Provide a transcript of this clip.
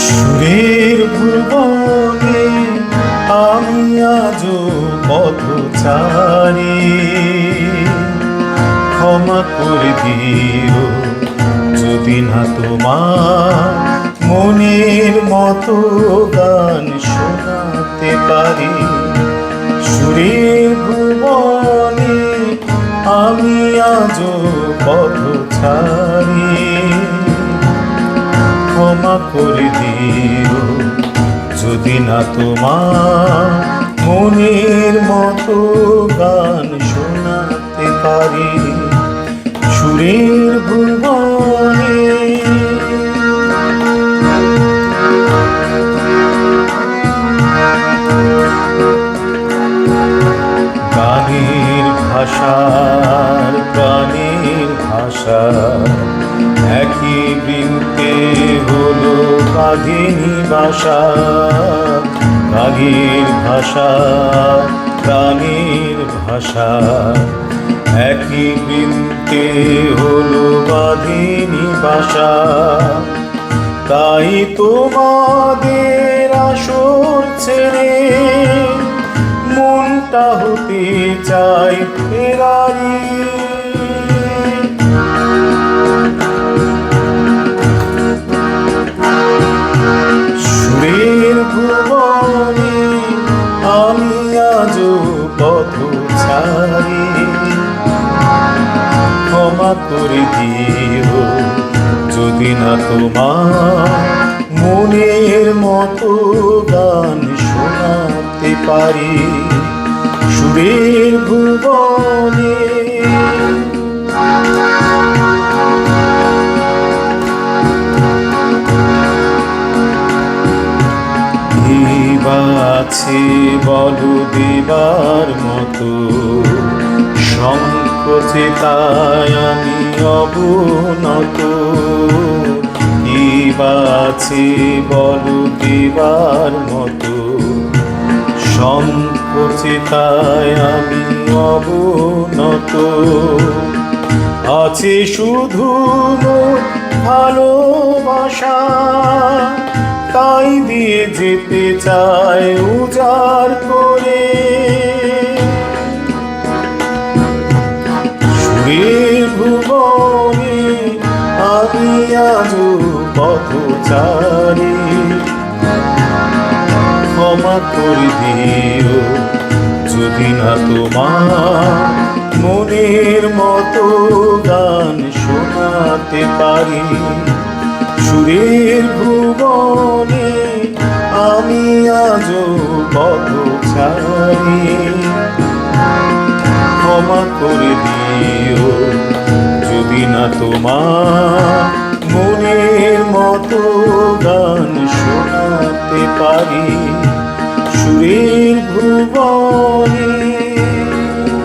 সুরের ভুবনে আমি আজ পথচারী ক্ষমা করে দিও যদি না তোমার মনের মতো গান শোনাতে পারি। সুরের ভুবনে আমি আজ পথচারী ক্ষমা করে দিও। যদি না তোমার মনের মতো গান শোনাতে পারি, সুরের ভুবনে। গানের ভাষার, প্রাণের ভাষা বৃন্তে হলো কাগিনী বাসা কাগের ভাষা, প্রাণের ভাষা। একই বৃন্তে হলো বাঘিনী বাসা তাই তোমাদের আসর ছেড়ে মনটা হতে চাই ফেরারি পথ ছাড়ি ক্ষমা করে দিও যদি না তোমার মনের মতো গান শোনাতে পারি। সুরের আছে বলো দেবার মতো। সংকোচে তাই আমি অবনত। আছে বলো দেবার মতো। সংকোচে তাই আমি অবনত। আছে শুধু ভালোবাসা। তাই দিয়ে যেতে চায় উজাড় করে। সুরের ভুবনে আমি আজ পথচারী। ক্ষমা করে দিও যদি না তোমার মনের মতো গান শোনাতে পারি। সুরের ভুবনে আমি আজ পথচারী ক্ষমা করে দিও যদি না তোমার মনের মতো গান শোনাতে পারি। সুরের ভুবন